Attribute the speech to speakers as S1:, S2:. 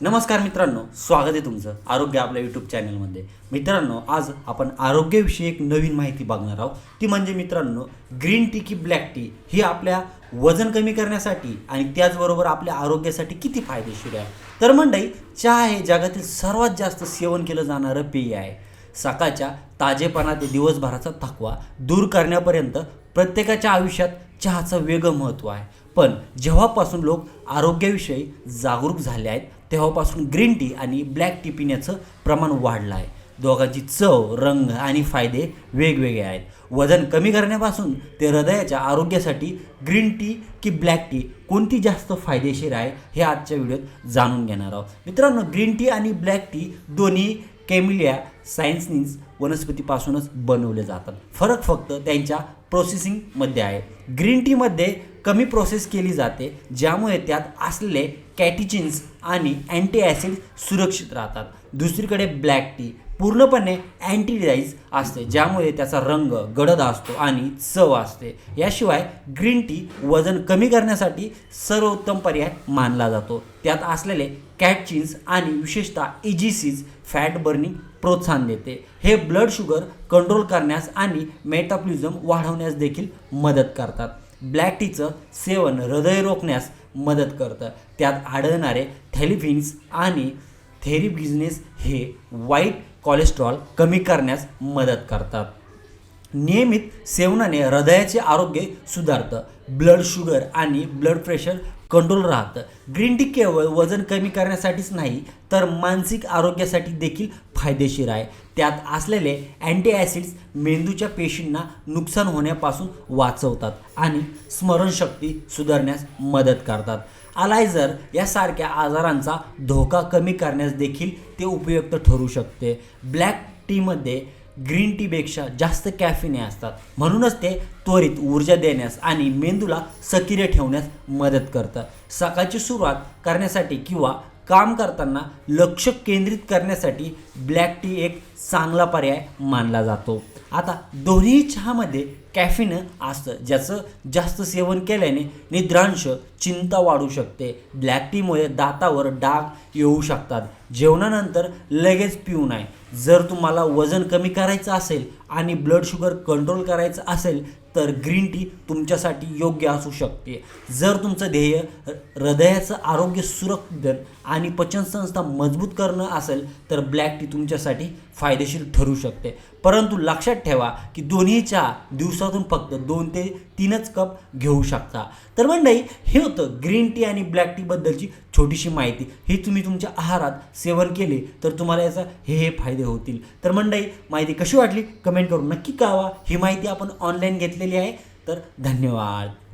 S1: नमस्कार मित्रांनो स्वागत आहे तुमचं आरोग्य आपल्या यूट्यूब चॅनलमध्ये मित्रांनो आज आपण आरोग्याविषयी एक नवीन माहिती बघणार आहोत. ती म्हणजे मित्रांनो ग्रीन टी की ब्लॅक टी ही आपल्या वजन कमी करण्यासाठी आणि त्याचबरोबर आपल्या आरोग्यासाठी किती फायदेशीर आहे. तर मंडई चहा हे जगातील सर्वात जास्त सेवन केलं जाणारं पेय आहे. सकाळच्या ताजेपणा ते दिवसभराचा थकवा दूर करण्यापर्यंत प्रत्येकाच्या आयुष्यात चहाचं वेगळं महत्त्व आहे. पण जेव्हापासून लोक आरोग्याविषयी जागरूक झाले आहेत तेव्हापासून ग्रीन टी आणि ब्लॅक टी पिण्याचं प्रमाण वाढलं आहे. दोघांची चव रंग आणि फायदे वेगवेगळे आहेत. वजन कमी करण्यापासून ते हृदयाच्या आरोग्यासाठी ग्रीन टी की ब्लॅक टी कोणती जास्त फायदेशीर आहे हे आजच्या व्हिडिओत जाणून घेणार आहोत. मित्रांनो ग्रीन टी आणि ब्लॅक टी दोन्ही केमिलिया सायन्सनीज वनस्पतीपासूनच बनवले जातात. फरक फक्त त्यांच्या प्रोसेसिंगमध्ये आहे. ग्रीन टीमध्ये कमी प्रोसेस केली जाते ज्यामुळे त्यात असलेले कॅटिचिन्स आणि अँटी ॲसिड सुरक्षित राहतात. दुसरीकडे ब्लॅक टी पूर्णपणे अँटीडाईज असते ज्यामुळे त्याचा रंग गडद असतो आणि चव असते. याशिवाय ग्रीन टी वजन कमी करण्यासाठी सर्वोत्तम पर्याय मानला जातो. त्यात असलेले कॅटचिन्स आणि विशेषतः इजीसीज फॅट बर्निंग प्रोत्साहन देते. हे ब्लड शुगर कंट्रोल करण्यास आणि मेटाप्लिझम वाढवण्यास देखील मदत करतात. ब्लॅक टीचं सेवन हृदय रोखण्यास मदत करतं. त्यात आढळणारे थॅलिफिन्स आणि थेरिबिझनेस हे वाईट कोलेस्ट्रॉल कमी करण्यास मदत करतात. नियमित सेवनाने हृदयाचे आरोग्य सुधारतं. ब्लड शुगर आणि ब्लड प्रेशर कंट्रोल राहतं. ग्रीन टी केवळ वजन कमी करण्यासाठीच नाही तर मानसिक आरोग्यासाठी देखील फायदेशीर आहे. त्यात असलेले अँटी ॲसिड्स मेंदूच्या पेशींना नुकसान होण्यापासून वाचवतात आणि स्मरणशक्ती सुधारण्यास मदत करतात. अलायझर यासारख्या आजारांचा धोका कमी करण्यास देखील ते उपयुक्त ठरू शकते. ब्लॅक टीमध्ये ग्रीन टीपेक्षा जास्त कॅफिने असतात. म्हणूनच ते त्वरित ऊर्जा देण्यास आणि मेंदूला सक्रिय ठेवण्यास मदत करतं. सकाळची सुरुवात करण्यासाठी किंवा काम करताना लक्ष केंद्रित करण्यासाठी ब्लॅक टी एक चांगला पर्याय मानला जातो. आता दोन्ही चहामध्ये कॅफिन असतं ज्याचं जास्त सेवन केल्याने निद्रांश चिंता वाढू शकते. ब्लॅक टीमुळे दातावर डाग येऊ शकतात. जेवणानंतर लगेच पिऊ नये. जर तुम्हाला वजन कमी करायचं असेल आणि ब्लड शुगर कंट्रोल करायचं असेल तर ग्रीन टी तुमच्यासाठी योग्य असू शकते. जर तुमचं ध्येय हृदयाचं आरोग्य सुरक्षित आणि पचनसंस्था मजबूत करणं असेल तर ब्लॅक टी तुमच्यासाठी फायदेशीर ठरू शकते. परंतु लक्षात ठेवा की दोन्ही चहा दिवसातून फक्त दोन ते तीनच कप घेऊ शकता. तर मंडळी हे होतं ग्रीन टी आणि ब्लॅक टीबद्दलची छोटीशी माहिती. ही तुम्ही तुमच्या आहारात सेवन केले तर तुम्हाला याचा हे हे फायदे होतील. तर मंडळी माहिती कशी वाटली? कमेंट करून नक्की कळवा. ही माहिती आपण ऑनलाईन घेतलेली आहे. तर धन्यवाद.